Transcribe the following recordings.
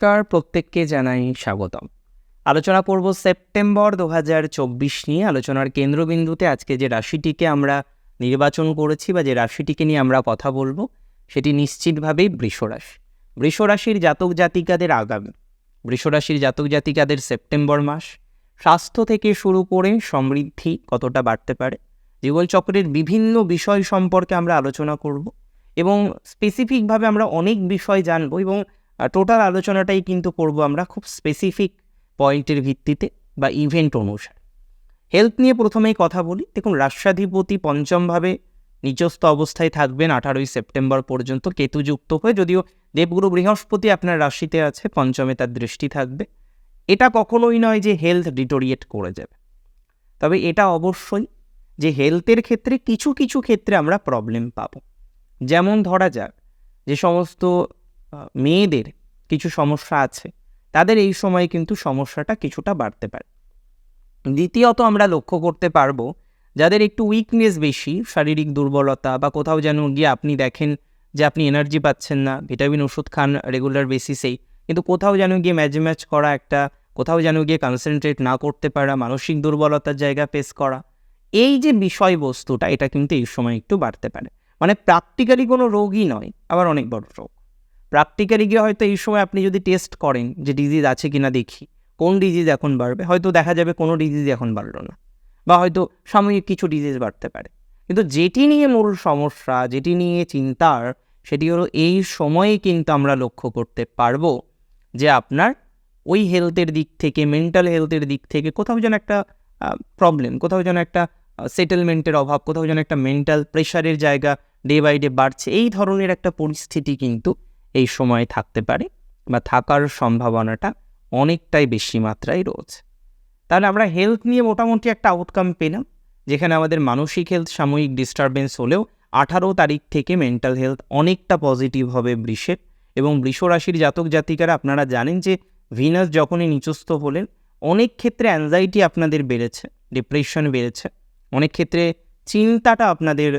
নমস্কার, প্রত্যেককে জানাই স্বাগতম। আলোচনা করব সেপ্টেম্বর দু হাজার চব্বিশ নিয়ে আলোচনার কেন্দ্রবিন্দুতে আজকে যে রাশিটিকে আমরা নির্বাচন করেছি বা যে রাশিটিকে নিয়ে আমরা কথা বলব, সেটি নিশ্চিতভাবেই বৃষরাশি। বৃষরাশির জাতক জাতিকাদের আগামী। বৃষরাশির জাতক জাতিকাদের সেপ্টেম্বর মাস স্বাস্থ্য থেকে শুরু করে সমৃদ্ধি কতটা বাড়তে পারে, জীবনচক্রের বিভিন্ন বিষয় সম্পর্কে আমরা আলোচনা করব এবং স্পেসিফিকভাবে আমরা অনেক বিষয় জানব এবং টোটাল আলোচনাটাই কিন্তু করব আমরা খুব স্পেসিফিক পয়েন্টের ভিত্তিতে বা ইভেন্ট অনুসারে। হেলথ নিয়ে প্রথমেই কথা বলি। দেখুন, রাষ্ট্রাধিপতি পঞ্চমভাবে নিচস্থ অবস্থায় থাকবেন আঠারোই সেপ্টেম্বর পর্যন্ত কেতুযুক্ত হয়ে, যদিও দেবগুরু বৃহস্পতি আপনার রাশিতে আছে, পঞ্চমে তার দৃষ্টি থাকবে। এটা কখনোই নয় যে হেলথ ডিটোরিয়েট করে যাবে। তবে এটা অবশ্যই যে হেলথের ক্ষেত্রে কিছু কিছু ক্ষেত্রে আমরা প্রবলেম পাবো। যেমন ধরা যাক যে সমস্ত মেয়েদের কিছু সমস্যা আছে। তাদের এই সময়ে কিন্তু সমস্যাটা কিছুটা বাড়তে পারে। দ্বিতীয়ত আমরা লক্ষ্য করতে পারব, যাদের একটু উইকনেস বেশি, শারীরিক দুর্বলতা বা কোথাও যেন গিয়ে আপনি দেখেন যে আপনি এনার্জি পাচ্ছেন না ভিটামিন ওষুধ খান রেগুলার বেসিসেই কিন্তু কোথাও যেন গিয়ে ম্যাচ ম্যাচ করা একটা, কোথাও যেন গিয়ে কনসেন্ট্রেট না করতে পারা, মানসিক দুর্বলতার জায়গা ফেস করা, এই যে বিষয়বস্তুটা, এটা কিন্তু এই সময় একটু বাড়তে পারে। মানে প্র্যাকটিক্যালি কোনো রোগই নয়, আবার অনেক বড় রোগ। প্র্যাকটিক্যালি গিয়ে হয়তো এই সময় আপনি যদি টেস্ট করেন যে ডিজিজ আছে কিনা দেখি, কোন ডিজিজ এখন বাড়বে, হয়তো দেখা যাবে কোনো ডিজিজ এখন বাড়লো না, বা হয়তো সাময়িক কিছু ডিজিজ বাড়তে পারে। কিন্তু যেটি নিয়ে মূল সমস্যা, যেটি নিয়ে চিন্তার, সেটি হলো এই সময়ে কিন্তু আমরা লক্ষ্য করতে পারব যে আপনার ওই হেলথের দিক থেকে মেন্টাল হেলথের দিক থেকে কোথাও যেন একটা প্রবলেম কোথাও যেন একটা সেটেলমেন্টের অভাব, কোথাও যেন একটা মেন্টাল প্রেশারের জায়গা ডে বাই ডে বাড়ছে, এই ধরনের একটা পরিস্থিতি কিন্তু এই সময়ে থাকতে পারে বা থাকার সম্ভাবনাটা অনেকটাই বেশি মাত্রায় রয়েছে। তাহলে আমরা হেলথ নিয়ে মোটামুটি একটা আউটকাম পেলাম, যেখানে আমাদের মানসিক হেলথ সাময়িক ডিস্টারবেন্স হলেও আঠারো তারিখ থেকে মেন্টাল হেলথ অনেকটা পজিটিভ হবে বৃষের এবং বৃষ রাশির জাতক জাতিকারা আপনারা জানেন যে ভিনাস যখনই নিচস্থ হলেন, অনেক ক্ষেত্রে অ্যাংজাইটি আপনাদের বেড়েছে ডিপ্রেশন বেড়েছে, অনেক ক্ষেত্রে চিন্তাটা আপনাদের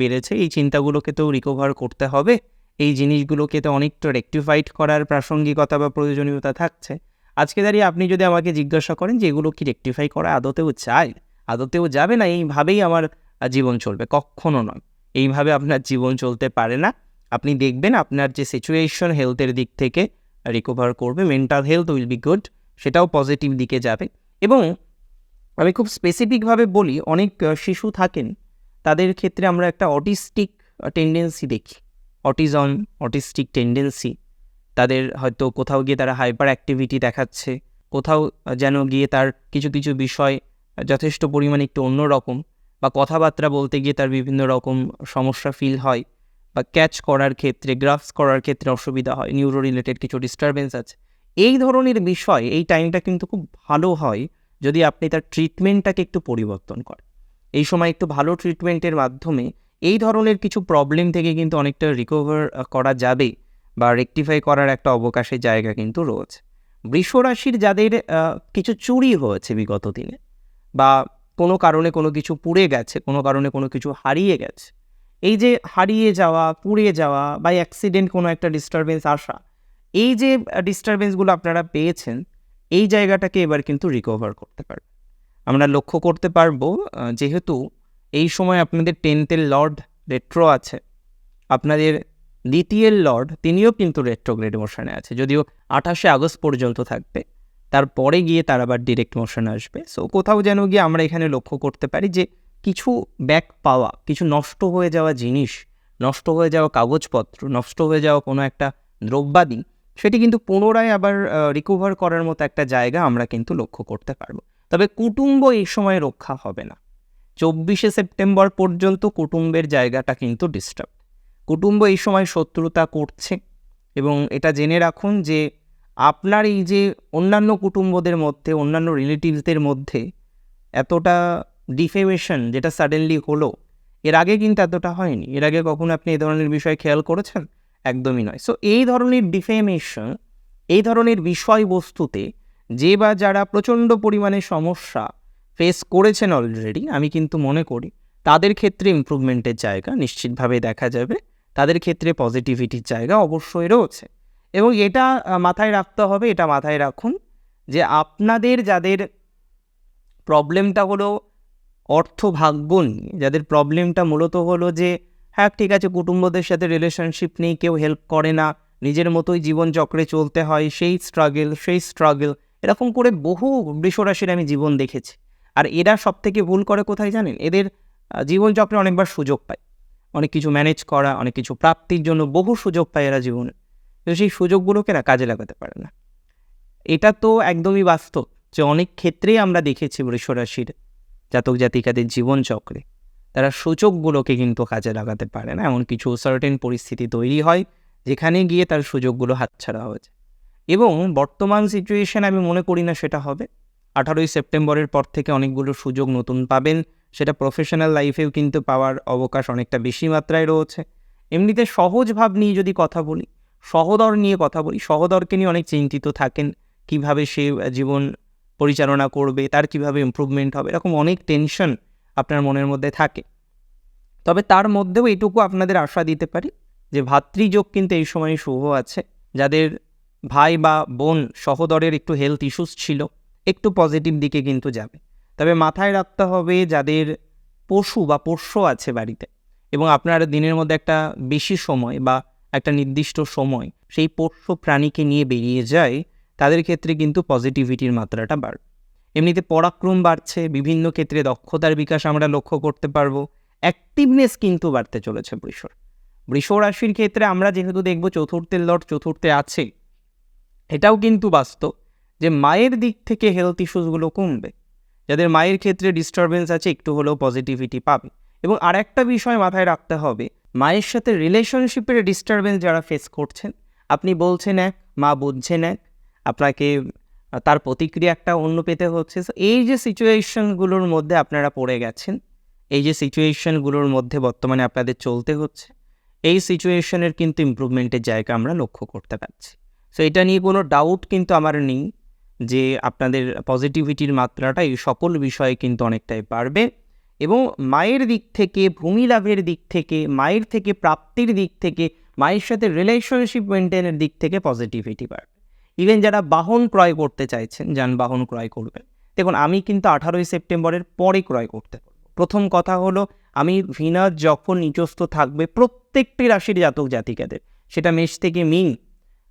বেড়েছে। এই চিন্তাগুলোকে তো রিকভার করতে হবে। এই জিনিসগুলোকে তো অনেকটা রেকটিফাইড করার প্রাসঙ্গিকতা বা প্রয়োজনীয়তা থাকছে। আজকে দাঁড়িয়ে আপনি যদি আমাকে জিজ্ঞাসা করেন যে এগুলো কি রেকটিফাই করা আদতেও চাই? আদতেও যাবে না? এইভাবেই আমার জীবন চলবে। কখনো নয়। এইভাবে আপনার জীবন চলতে পারে না। আপনি দেখবেন আপনার যে সিচুয়েশন হেলথের দিক থেকে রিকভার করবে mental health will be good সেটাও পজিটিভ দিকে যাবে। এবং আমি খুব স্পেসিফিকভাবে বলি, অনেক শিশু থাকেন, তাদের ক্ষেত্রে আমরা একটা অটিস্টিক টেন্ডেন্সি দেখি। অটিজম অটিস্টিক টেন্ডেন্সি, তাদের হয়তো কোথাও গিয়ে তারা হাইপার অ্যাক্টিভিটি দেখাচ্ছে, কোথাও যেন গিয়ে তার কিছু কিছু বিষয় যথেষ্ট পরিমাণে একটু অন্যরকম বা কথাবার্তা বলতে গিয়ে তার বিভিন্ন রকম সমস্যা ফিল হয় বা ক্যাচ করার ক্ষেত্রে গ্রাফস করার ক্ষেত্রে অসুবিধা হয় নিউরো রিলেটেড কিছু ডিস্টারবেন্স আছে। এই ধরনের বিষয়, এই টাইমটা কিন্তু খুব ভালো হয় যদি আপনি তার ট্রিটমেন্টটাকে একটু পরিবর্তন করেন। এই সময় একটু ভালো ট্রিটমেন্টের মাধ্যমে এই ধরনের কিছু প্রবলেম থেকে কিন্তু অনেকটা রিকভার করা যাবে বা রেকটিফাই করার একটা অবকাশের জায়গা কিন্তু রয়েছে। বৃষ রাশির যাদের কিছু চুরি হয়েছে বিগত দিনে বা কোনো কারণে কোনো কিছু পুড়ে গেছে, কোনো কারণে কোনো কিছু হারিয়ে গেছে, এই যে হারিয়ে যাওয়া, পুড়ে যাওয়া বা অ্যাক্সিডেন্ট কোনো একটা ডিস্টারবেন্স আসা, এই যে ডিস্টারবেন্সগুলো আপনারা পেয়েছেন, এই জায়গাটাকে এবার কিন্তু রিকভার করতে পারবে আমরা লক্ষ্য করতে পারব যেহেতু এই সময় আপনাদের টেন্থের লর্ড রেট্রো আছে। আপনাদের দ্বিতীয় লর্ড তিনিও কিন্তু রেট্রোগ্রেড মোশনে আছে, যদিও আঠাশে আগস্ট পর্যন্ত থাকবে। তারপরে গিয়ে তার আবার ডিরেক্ট মোশন আসবে। সো কোথাও যেন গিয়ে আমরা এখানে লক্ষ্য করতে পারি যে, কিছু ব্যাক পাওয়া, কিছু নষ্ট হয়ে যাওয়া জিনিস, নষ্ট হয়ে যাওয়া কাগজপত্র, নষ্ট হয়ে যাওয়া কোনো একটা দ্রব্যাদি, সেটি কিন্তু পুনরায় আবার রিকভার করার মতো একটা জায়গা আমরা কিন্তু লক্ষ্য করতে পারব। তবে কুটুম্ব এই সময় রক্ষা হবে না। চব্বিশে সেপ্টেম্বর পর্যন্ত কুটুম্বের জায়গাটা কিন্তু ডিস্টার্ব কুটুম্ব এই সময় শত্রুতা করছে এবং এটা জেনে রাখুন যে আপনার এই যে অন্যান্য কুটুম্বদের মধ্যে, অন্যান্য রিলেটিভসদের মধ্যে এতটা ডিফেমেশন যেটা সাডেনলি হলো, এর আগে কিন্তু এতটা হয়নি। এর আগে কখনো আপনি এই ধরনের বিষয় খেয়াল করেছেন? একদমই নয়। সো এই ধরনের ডিফেমেশন এই ধরনের বিষয়বস্তুতে যে বা যারা প্রচণ্ড পরিমাণে সমস্যা ফেস করেছেন অলরেডি আমি কিন্তু মনে করি, তাদের ক্ষেত্রে ইমপ্রুভমেন্টের জায়গা নিশ্চিতভাবে দেখা যাবে, তাদের ক্ষেত্রে পজিটিভিটির জায়গা অবশ্যই রয়েছে। এবং এটা মাথায় রাখতে হবে, এটা মাথায় রাখুন যে আপনাদের যাদের প্রবলেমটা হলো অর্থ ভাগ্য নিয়ে, যাদের প্রবলেমটা মূলত হলো যে হ্যাঁ ঠিক আছে, কুটুম্বদের সাথে রিলেশনশিপ নেই, কেউ হেল্প করে না, নিজের মতোই জীবনচক্রে চলতে হয়, সেই স্ট্রাগল সেই স্ট্রাগল এরকম করে বহু বৃষরাশির আমি জীবন দেখেছি। আর এরা সব থেকে ভুল করে কোথায় জানেন? এদের জীবনচক্রে অনেকবার সুযোগ পায়। অনেক কিছু ম্যানেজ করা, অনেক কিছু প্রাপ্তির জন্য বহু সুযোগ পায় এরা জীবনে। কিন্তু সেই সুযোগগুলোকে না কাজে লাগাতে পারে না। এটা তো একদমই বাস্তব যে অনেক ক্ষেত্রেই আমরা দেখেছি বৃষরাশির জাতক জাতিকাদের জীবনচক্রে। তারা সুযোগগুলোকে কিন্তু কাজে লাগাতে পারে না। এমন কিছু সার্টেন পরিস্থিতি তৈরি হয় যেখানে গিয়ে তার সুযোগগুলো হাতছাড়া হয়ে যায়। এবং বর্তমান সিচুয়েশন আমি মনে করি না সেটা হবে। আঠারোই সেপ্টেম্বরের পর থেকে অনেকগুলো সুযোগ নতুন পাবেন। সেটা প্রফেশনাল লাইফেও কিন্তু পাওয়ার অবকাশ অনেকটা বেশি মাত্রায় রয়েছে। এমনিতে সহজ ভাব নিয়ে যদি কথা বলি, সহদর নিয়ে কথা বলি, সহদরকে নিয়ে অনেক চিন্তিত থাকেন। কীভাবে সে জীবন পরিচালনা করবে, তার কীভাবে ইমপ্রুভমেন্ট হবে, এরকম অনেক টেনশন আপনার মনের মধ্যে থাকে। তবে তার মধ্যেও এটুকু আপনাদের আশা দিতে পারি যে ভাতৃযোগ কিন্তু এই সময় শুভ আছে। যাদের ভাই বা বোন সহদরের একটু হেলথ ইস্যুস ছিল একটু পজিটিভ দিকে কিন্তু যাবে। তবে মাথায় রাখতে হবে যাদের পশু বা পোষ্য আছে বাড়িতে এবং আপনার দিনের মধ্যে একটা বেশি সময় বা একটা নির্দিষ্ট সময় সেই পোষ্য প্রাণীকে নিয়ে বেরিয়ে যায়, তাদের ক্ষেত্রে কিন্তু পজিটিভিটির মাত্রাটা বাড়বে। এমনিতে পরাক্রম বাড়ছে, বিভিন্ন ক্ষেত্রে দক্ষতার বিকাশ আমরা লক্ষ্য করতে পারব অ্যাক্টিভনেস কিন্তু বাড়তে চলেছে বৃষর। বৃষ রাশির ক্ষেত্রে আমরা যেহেতু দেখব চতুর্থের লট চতুর্থে আছে, এটাও কিন্তু বাস্তব। যে মায়ের দিক থেকে হেলথ ইস্যুসগুলো কমবে, যাদের মায়ের ক্ষেত্রে ডিস্টারবেন্স আছে একটু হলেও পজিটিভিটি পাবে। এবং আর একটা বিষয় মাথায় রাখতে হবে, মায়ের সাথে রিলেশনশিপের ডিস্টারবেন্স যারা ফেস করছেন, আপনি বলছেন এক, মা বুঝছেন এক, আপনাকে তার প্রতিক্রিয়া একটা অন্য পেতে হচ্ছে। এই যে সিচুয়েশনগুলোর মধ্যে আপনারা পড়ে গেছেন, এই যে সিচুয়েশনগুলোর মধ্যে বর্তমানে আপনাদের চলতে হচ্ছে, এই সিচুয়েশনের কিন্তু ইমপ্রুভমেন্টের জায়গা আমরা লক্ষ্য করতে পারছি। সো এটা নিয়ে কোনো ডাউট কিন্তু আমার নেই। যে আপনাদের পজিটিভিটির মাত্রাটা এই সকল বিষয়ে কিন্তু অনেকটাই বাড়বে এবং মায়ের দিক থেকে, ভূমি লাভের দিক থেকে, মায়ের থেকে, প্রাপ্তির দিক থেকে, মায়ের সাথে রিলেশনশিপ মেনটেনের দিক থেকে পজিটিভিটি বাড়বে। ইভেন যারা বাহন ক্রয় করতে চাইছেন, যানবাহন ক্রয় করবেন, দেখুন আমি কিন্তু আঠারোই সেপ্টেম্বরের পরে ক্রয় করতে প্রথম কথা হলো, আমি ভিনাস যখন নিচস্থ থাকবে, প্রত্যেকটি রাশির জাতক জাতিকাদের সেটা মেষ থেকে মিন,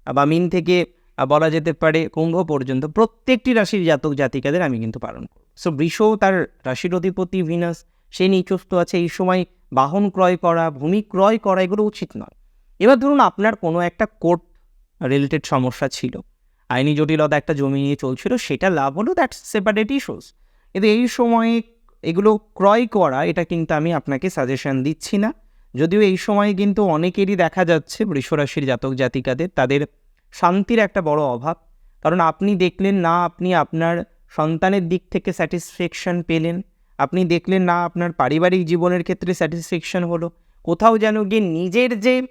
বা মিন থেকে বলা যেতে পারে কুম্ভ পর্যন্ত প্রত্যেকটি রাশির জাতক জাতিকাদের আমি কিন্তু পালন করব। সো বৃষ তার রাশির অধিপতি ভিনাস সে নিচস্থ আছে, এই সময় বাহন ক্রয় করা, ভূমি ক্রয় করা এগুলো উচিত নয়। এবার ধরুন আপনার কোনো একটা কোর্ট রিলেটেড সমস্যা ছিল, আইনি জটিলতা একটা জমি নিয়ে চলছিল, সেটা লাভ হলো দ্যাটস সেপারেট ইস্যুস কিন্তু এই সময়ে এগুলো ক্রয় করা, এটা কিন্তু আমি আপনাকে সাজেশন দিচ্ছি না। যদিও এই সময়ে কিন্তু অনেকেরই দেখা যাচ্ছে বৃষরাশির জাতক জাতিকাদের, তাদের শান্তির একটা বড় অভাব। কারণ আপনি দেখলেন না আপনি আপনার সন্তানের দিক থেকে স্যাটিসফ্যাকশন পেলেন। আপনি দেখলেন না আপনার পারিবারিক জীবনের ক্ষেত্রে স্যাটিসফ্যাকশন হলো। কোথাও যেন গিয়ে নিজের যে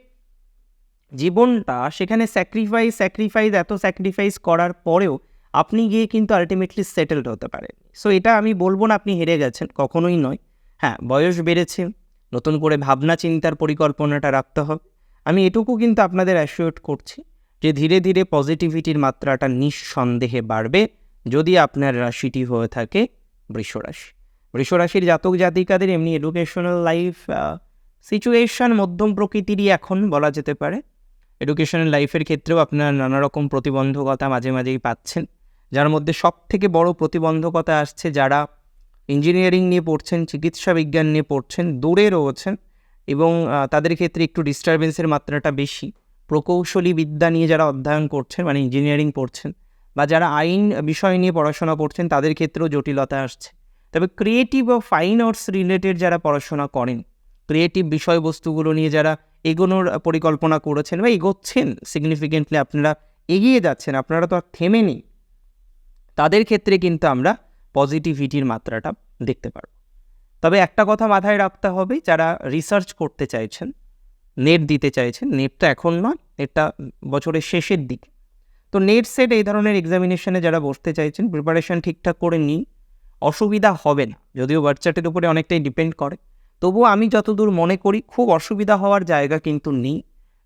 জীবনটা, সেখানে স্যাক্রিফাইস স্যাক্রিফাইস এত স্যাক্রিফাইস করার পরেও আপনি গিয়ে কিন্তু আলটিমেটলি সেটেলড হতে পারেন। সো এটা আমি বলব না আপনি হেরে গেছেন, কখনোই নয়। হ্যাঁ বয়স বেড়েছে, নতুন করে ভাবনা চিন্তার পরিকল্পনাটা রাখতে হবে। আমি এটুকু কিন্তু আপনাদের অ্যাসিওর করছি। যে ধীরে ধীরে পজিটিভিটির মাত্রাটা নিঃসন্দেহে বাড়বে যদি আপনার রাশিটি হয়ে থাকে বৃষরাশি বৃষরাশির জাতক জাতিকাদের এমনি এডুকেশনাল লাইফ সিচুয়েশন মধ্যম প্রকৃতিরই এখন বলা যেতে পারে। এডুকেশনাল লাইফের ক্ষেত্রেও আপনারা নানা রকম প্রতিবন্ধকতা মাঝে মাঝেই পাচ্ছেন। যার মধ্যে সব থেকে বড় প্রতিবন্ধকতা আসছে যারা ইঞ্জিনিয়ারিং নিয়ে পড়ছেন, চিকিৎসা বিজ্ঞান নিয়ে পড়ছেন, দূরে রয়েছেন এবং তাদের ক্ষেত্রে একটু ডিস্টারবেন্সের মাত্রাটা বেশি। প্রকৌশলী বিদ্যা নিয়ে যারা অধ্যয়ন করছেন মানে ইঞ্জিনিয়ারিং পড়ছেন বা যারা আইন বিষয় নিয়ে পড়াশোনা করছেন, তাদের ক্ষেত্রেও জটিলতা আসছে। তবে ক্রিয়েটিভ ও ফাইন আর্টস রিলেটেড যারা পড়াশোনা করেন ক্রিয়েটিভ বিষয়বস্তুগুলো নিয়ে যারা এগোনোর পরিকল্পনা করেছেন বা এগোচ্ছেন সিগনিফিকেন্টলি আপনারা এগিয়ে যাচ্ছেন, আপনারা তো আর থেমে নেই, তাদের ক্ষেত্রে কিন্তু আমরা পজিটিভিটির মাত্রাটা দেখতে পারব। তবে একটা কথা মাথায় রাখতে হবে, যারা রিসার্চ করতে চাইছেন নেট দিতে চাইছেন নেট তো এখন নয়, নেটটা বছরের শেষের দিকে। তো নেট সেট এই ধরনের এক্সামিনেশনে যারা বসতে চাইছেন প্রিপারেশন ঠিকঠাক করে নিই অসুবিধা হবে না। যদিও বাচ্চাটির উপরে অনেকটাই ডিপেন্ড করে। তবুও আমি যতদূর মনে করি, খুব অসুবিধা হওয়ার জায়গা কিন্তু নেই।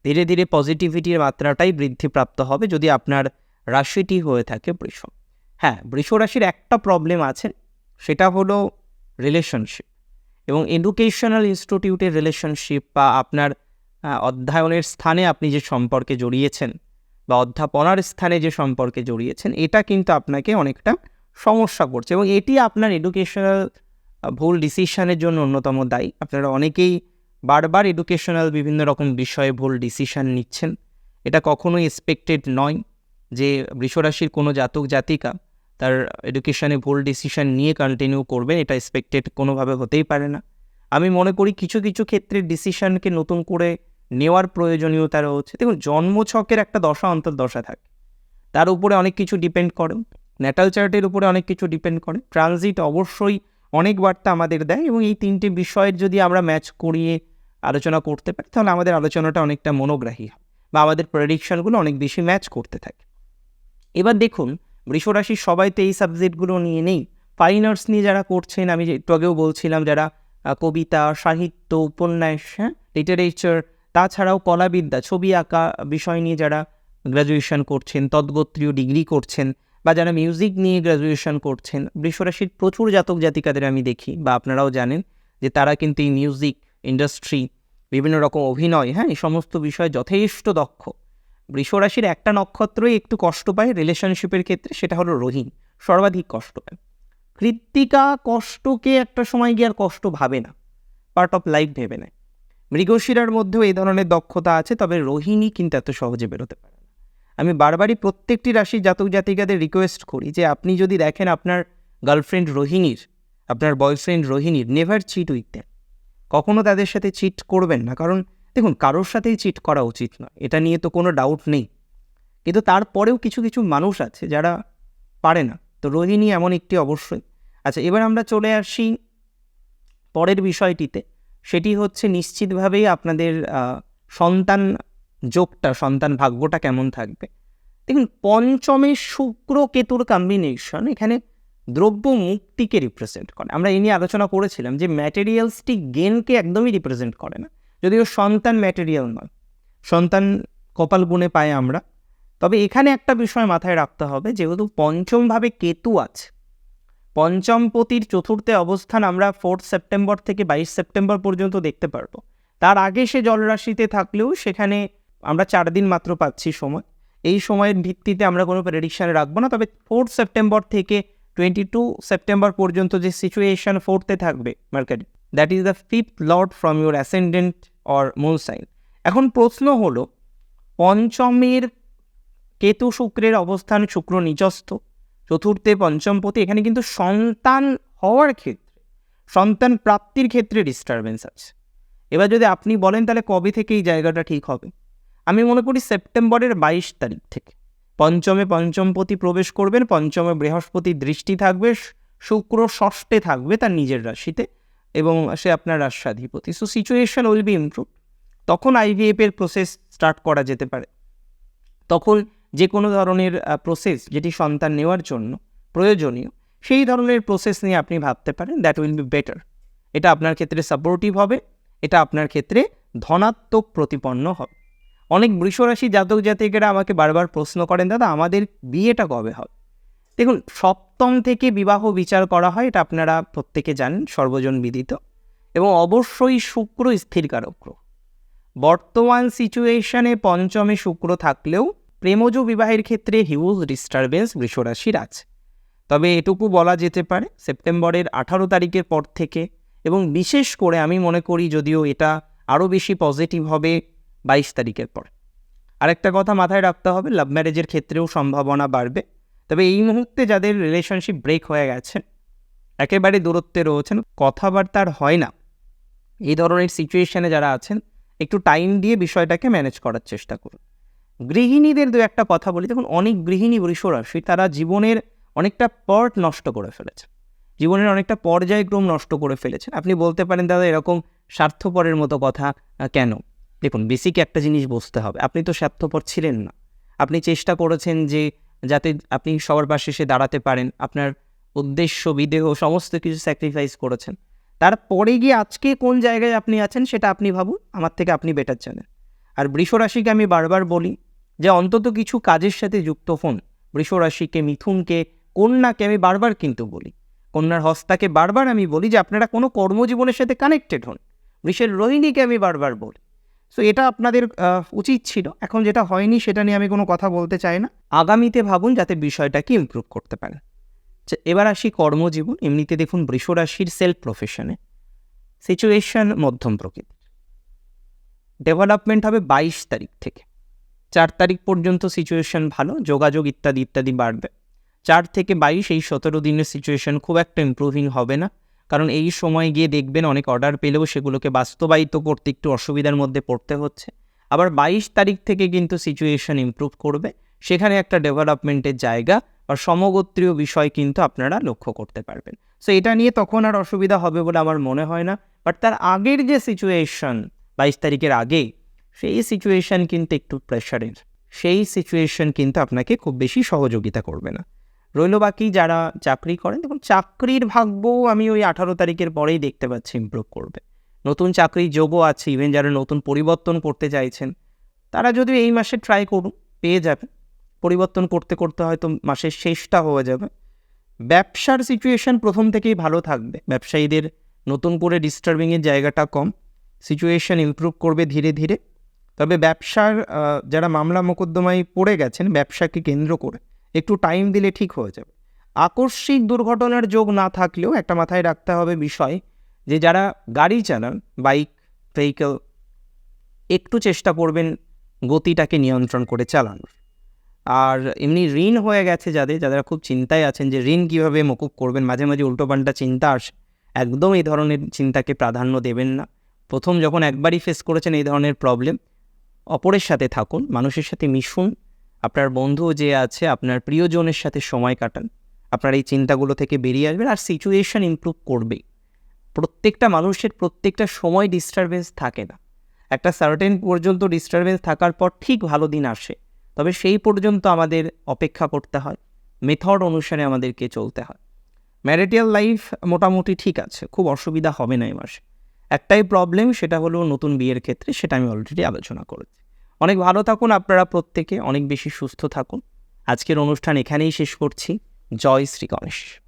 ধীরে ধীরে পজিটিভিটির মাত্রাটাই বৃদ্ধিপ্রাপ্ত হবে যদি আপনার রাশিটি হয়ে থাকে বৃষ। হ্যাঁ বৃষ রাশির একটা প্রবলেম আছে, সেটা হলো রিলেশনশিপ এবং এডুকেশনাল ইনস্টিটিউটের রিলেশনশিপ বা আপনার অধ্যয়নের স্থানে আপনি যে সম্পর্কে জড়িয়েছেন বা অধ্যাপনার স্থানে যে সম্পর্কে জড়িয়েছেন, এটা কিন্তু আপনাকে অনেকটা সমস্যা করছে এবং এটি আপনার এডুকেশনাল ভুল ডিসিশনের জন্য অন্যতম দায়ী। আপনারা অনেকেই বারবার এডুকেশনাল বিভিন্ন রকম বিষয়ে ভুল ডিসিশন নিচ্ছেন। এটা কখনোই এক্সপেক্টেড নয় যে বৃষরাশির কোনো জাতক, জাতিকা তার এডুকেশনে ভুল ডিসিশন নিয়ে কন্টিনিউ করবেন, এটা এক্সপেক্টেড কোনোভাবে হতেই পারে না। আমি মনে করি কিছু কিছু ক্ষেত্রে ডিসিশনকে নতুন করে নেওয়ার প্রয়োজনীয়তা রয়েছে। দেখুন, জন্মছকের একটা দশা অন্তর্দশা থাকে। তার উপরে অনেক কিছু ডিপেন্ড করে। ন্যাটাল চার্টের উপরে অনেক কিছু ডিপেন্ড করে। ট্রানজিট অবশ্যই অনেক বার্তা আমাদের দেয় এবং এই তিনটে বিষয়ের যদি আমরা ম্যাচ করিয়ে আলোচনা করতে পারি, তাহলে আমাদের আলোচনাটা অনেকটা মনোগ্রাহী হয় বা আমাদের প্রেডিকশনগুলো অনেক বেশি ম্যাচ করতে থাকে। এবার দেখুন, বৃষরাশির সবাই তো এই সাবজেক্টগুলো নিয়ে নেই। ফাইন আর্টস নিয়ে যারা করছেন, আমি একটু আগেও বলছিলাম, যারা কবিতা, সাহিত্য, উপন্যাস হ্যাঁ লিটারেচার তাছাড়াও কলাবিদ্যা, ছবি আঁকা বিষয় নিয়ে যারা গ্র্যাজুয়েশন করছেন, তদ্গোত্রীয় ডিগ্রি করছেন বা যারা মিউজিক নিয়ে গ্র্যাজুয়েশন করছেন, বৃষরাশির প্রচুর জাতক জাতিকাদের আমি দেখি বা আপনারাও জানেন যে তারা কিন্তু এই মিউজিক ইন্ডাস্ট্রি বিভিন্ন রকম অভিনয় হ্যাঁ এই সমস্ত বিষয়ে যথেষ্ট দক্ষ। বৃষরাশির একটা নক্ষত্রই একটু কষ্ট পায় রিলেশনশিপের ক্ষেত্রে, সেটা হলো রোহিণ। সর্বাধিক কষ্ট পায়। কৃত্তিকা কষ্টকে একটা সময় গিয়ে আর কষ্ট ভাবে না পার্ট অফ লাইফ ভেবে নেয়। মৃগশিরার মধ্যেও এই ধরনের দক্ষতা আছে, তবে রোহিণী কিন্তু এত সহজে বেরোতে পারে না। আমি বারবারই প্রত্যেকটি রাশির জাতক জাতিকাদের রিকোয়েস্ট করি যে আপনি যদি দেখেন আপনার গার্লফ্রেন্ড রোহিণীর, আপনার বয়ফ্রেন্ড রোহিণীর নেভার চিট উইথ দেন কখনো তাদের সাথে চিট করবেন না। কারণ দেখুন, কারোর সাথেই চিট করা উচিত নয়, এটা নিয়ে তো কোনো ডাউট নেই। কিন্তু তারপরেও কিছু কিছু মানুষ আছে যারা পারে না। তো রোহিণী এমন একটি অবশ্যই। আচ্ছা এবার আমরা চলে আসি পরের বিষয়টিতে। সেটি হচ্ছে নিশ্চিতভাবেই আপনাদের সন্তান যোগটা, সন্তান ভাগ্যটা কেমন থাকবে। দেখুন, পঞ্চমে শুক্র কেতুর কম্বিনেশন এখানে দ্রব্য মুক্তিকে রিপ্রেজেন্ট করে। আমরা এ নিয়ে আলোচনা করেছিলাম যে ম্যাটেরিয়ালসটিক গেনকে একদমই রিপ্রেজেন্ট করে না। যদিও সন্তান ম্যাটেরিয়াল নয়। সন্তান কপাল গুণে পাই আমরা। তবে এখানে একটা বিষয় মাথায় রাখতে হবে, যেহেতু পঞ্চমভাবে কেতু আছে। পঞ্চমপতির চতুর্থে অবস্থান আমরা ফোর্থ সেপ্টেম্বর থেকে বাইশ সেপ্টেম্বর পর্যন্ত দেখতে পারব। তার আগে সে জলরাশিতে থাকলেও সেখানে আমরা চার দিন মাত্র পাচ্ছি সময়। এই সময়ের ভিত্তিতে আমরা কোনো প্রেডিকশান রাখব না, তবে ফোর্থ সেপ্টেম্বর থেকে টোয়েন্টি টু সেপ্টেম্বর পর্যন্ত যে সিচুয়েশন ফোর্থে থাকবে market that is the fifth lord from your ascendant or moon sign এখন প্রশ্ন হলো, পঞ্চমের কেতু শুক্রের অবস্থান শুক্র নিচস্থ চতুর্থে পঞ্চমপতি, এখানে কিন্তু সন্তান হওয়ার ক্ষেত্রে, সন্তান প্রাপ্তির ক্ষেত্রে ডিস্টারবেন্স আছে। এবার যদি আপনি বলেন তাহলে কবে থেকে এই জায়গাটা ঠিক হবে? আমি মনে করি সেপ্টেম্বরের বাইশ তারিখ থেকে। পঞ্চমে পঞ্চমপতি প্রবেশ করবেন, পঞ্চমে বৃহস্পতি দৃষ্টি থাকবে, শুক্র ষষ্ঠে থাকবে তার নিজের রাশিতে এবং সে আপনার রাষ্ট্রাধিপতি so situation will be improve তখন আইভিএফ এর প্রসেস স্টার্ট করা যেতে পারে। তখন যে কোনো ধরনের প্রসেস যেটি সন্তান নেওয়ার জন্য প্রয়োজনীয়, সেই ধরনের প্রসেস নিয়ে আপনি ভাবতে পারেন দ্যাট উইল বি বেটার এটা আপনার ক্ষেত্রে সাপোর্টিভ হবে, এটা আপনার ক্ষেত্রে ধনাত্মক প্রতিপন্ন হবে। অনেক বৃষরাশি জাতক জাতিকেরা আমাকে বারবার প্রশ্ন করেন, দাদা, আমাদের বিয়েটা কবে হবে? দেখুন, সপ্তম থেকে বিবাহ বিচার করা হয়, এটা আপনারা প্রত্যেকে জানেন, সর্বজন বিদিত, এবং অবশ্যই শুক্র স্থিরকারক গ্রহ। বর্তমান সিচুয়েশনে পঞ্চমে শুক্র থাকলেও প্রেমজ বিবাহের ক্ষেত্রে হিউজ ডিস্টারবেন্স বৃষরাশির আছে। তবে এটুকু বলা যেতে পারে, সেপ্টেম্বরের আঠারো তারিখের পর থেকে এবং বিশেষ করে আমি মনে করি যদিও এটা আরও বেশি পজিটিভ হবে বাইশ তারিখের পর। আরেকটা কথা মাথায় রাখতে হবে, লাভ ম্যারেজের ক্ষেত্রেও সম্ভাবনা বাড়বে। তবে এই মুহূর্তে যাদের রিলেশনশিপ ব্রেক হয়ে গেছে, একেবারে দূরত্বে রয়েছেন কথাবার্তা আর হয় না। এই ধরনের সিচুয়েশনে যারা আছেন, একটু টাইম দিয়ে বিষয়টাকে ম্যানেজ করার চেষ্টা করুন। গৃহিণীদের দু একটা কথা বলি। দেখুন, অনেক গৃহিণী বৃষরাশি তারা জীবনের অনেকটা পট নষ্ট করে ফেলেছে। জীবনের অনেকটা পর্যায়ক্রম নষ্ট করে ফেলেছেন। আপনি বলতে পারেন, দাদা, এরকম স্বার্থপরের মতো কথা কেন? দেখুন বেসিক একটা জিনিস বুঝতে হবে। আপনি তো স্বার্থপর ছিলেন না। আপনি চেষ্টা করেছেন যে, যাতে আপনি সবার পাশে এসে দাঁড়াতে পারেন। আপনার উদ্দেশ্য, বিদেহ, সমস্ত কিছু স্যাক্রিফাইস করেছেন। তারপরে গিয়ে আজকে কোন জায়গায় আপনি আছেন, সেটা আপনি ভাবুন। আমার থেকে আপনি বেটার জানেন। আর বৃষ রাশিকে আমি বারবার বলি যে অন্তত কিছু কাজের সাথে যুক্ত হন। বৃষ রাশিকে মিথুনকে কন্যাকে আমি বারবার কিন্তু বলি। কন্যার হস্তাকে বারবার আমি বলি যে আপনারা কোনো কর্মজীবনের সাথে কানেক্টেড হন। বৃষের রোহিণীকে আমি বারবার বলি। সো এটা আপনাদের উচিত ছিল। এখন যেটা হয়নি সেটা নিয়ে আমি কোনো কথা বলতে চাই না। আগামীতে ভাবুন যাতে বিষয়টাকে ইমপ্রুভ করতে পারেন। আচ্ছা, এবার আসি কর্মজীবন। এমনিতে দেখুন বৃষ রাশির সেলফ প্রফেশনে সিচুয়েশন মধ্যম প্রকৃতির। ডেভেলপমেন্ট হবে বাইশ তারিখ থেকে। চার তারিখ পর্যন্ত সিচুয়েশন ভালো, যোগাযোগ ইত্যাদি ইত্যাদি বাড়বে। চার থেকে বাইশ এই সতেরো দিনের সিচুয়েশন খুব একটা ইম্প্রুভিং হবে না। কারণ এই সময় গিয়ে দেখবেন অনেক অর্ডার পেলেও সেগুলোকে বাস্তবায়িত করতে একটু অসুবিধার মধ্যে পড়তে হচ্ছে। আবার বাইশ তারিখ থেকে কিন্তু সিচুয়েশন ইমপ্রুভ করবে। সেখানে একটা ডেভেলপমেন্টের জায়গা বা সমগোত্রীয় বিষয় কিন্তু আপনারা লক্ষ্য করতে পারবেন। সো এটা নিয়ে তখন আর অসুবিধা হবে বলে আমার মনে হয় না। বাট তার আগের যে সিচুয়েশন বাইশ তারিখের আগে সেই সিচুয়েশন কিন্তু একটু প্রেশারের সেই সিচুয়েশন কিন্তু আপনাকে খুব বেশি সহযোগিতা করবে না। রইল বাকি যারা চাকরি করেন, দেখুন চাকরির ভাগ্য আমি ওই আঠারো তারিখের পরেই দেখতে পাচ্ছি ইমপ্রুভ করবে। নতুন চাকরির যোগও আছে ইভেন যারা নতুন পরিবর্তন করতে চাইছেন, তারা যদি এই মাসে ট্রাই করুন পেয়ে যাবে পরিবর্তন করতে করতে হয়তো মাসের শেষটা হয়ে যাবে। ব্যবসার সিচুয়েশন প্রথম থেকেই ভালো থাকবে। ব্যবসায়ীদের নতুন করে ডিস্টার্বিংয়ের জায়গাটা কম। সিচুয়েশন ইমপ্রুভ করবে ধীরে ধীরে। তবে ব্যবসার যারা মামলা মোকদ্দমায় পড়ে গেছেন, ব্যবসাকে কেন্দ্র করে একটু টাইম দিলে ঠিক হয়ে যাবে। আকস্মিক দুর্ঘটনার যোগ না থাকলেও একটা মাথায় রাখতে হবে বিষয় যে, যারা গাড়ি চালান বাইক ভেহিকেল একটু চেষ্টা করবেন গতিটাকে নিয়ন্ত্রণ করে চালানোর। আর এমনি ঋণ হয়ে গেছে যাদের যারা খুব চিন্তায় আছেন যে, ঋণ কীভাবে মকুব করবেন, মাঝে মাঝে উল্টোপাল্টা চিন্তা আসে। একদম এই ধরনের চিন্তাকে প্রাধান্য দেবেন না। প্রথম যখন একবারই ফেস করেছেন, এই ধরনের প্রবলেম অপরের সাথে থাকুন, মানুষের সাথে মিশুন, আপনার বন্ধু যে আছে, আপনার প্রিয়জনের সাথে সময় কাটান, আপনার এই চিন্তাগুলো থেকে বেরিয়ে আসবেন আর সিচুয়েশন ইমপ্রুভ করবেই। প্রত্যেকটা মানুষের প্রত্যেকটা সময় ডিস্টারবেন্স থাকে না। একটা সার্টেন পর্যন্ত ডিস্টারবেন্স থাকার পর ঠিক ভালো দিন আসে, তবে সেই পর্যন্ত আমাদের অপেক্ষা করতে হয় মেথড অনুসারে আমাদেরকে চলতে হয়। ম্যারিটাল লাইফ মোটামুটি ঠিক আছে, খুব অসুবিধা হবে না এই মাসে। একটাই প্রবলেম সেটা হলো নতুন বিয়ের ক্ষেত্রে, সেটা আমি অলরেডি আলোচনা করেছি। অনেক ভালো থাকুন আপনারা প্রত্যেকে, অনেক বেশি সুস্থ থাকুন। আজকের অনুষ্ঠান এখানেই শেষ করছি। জয় শ্রী গণেশ।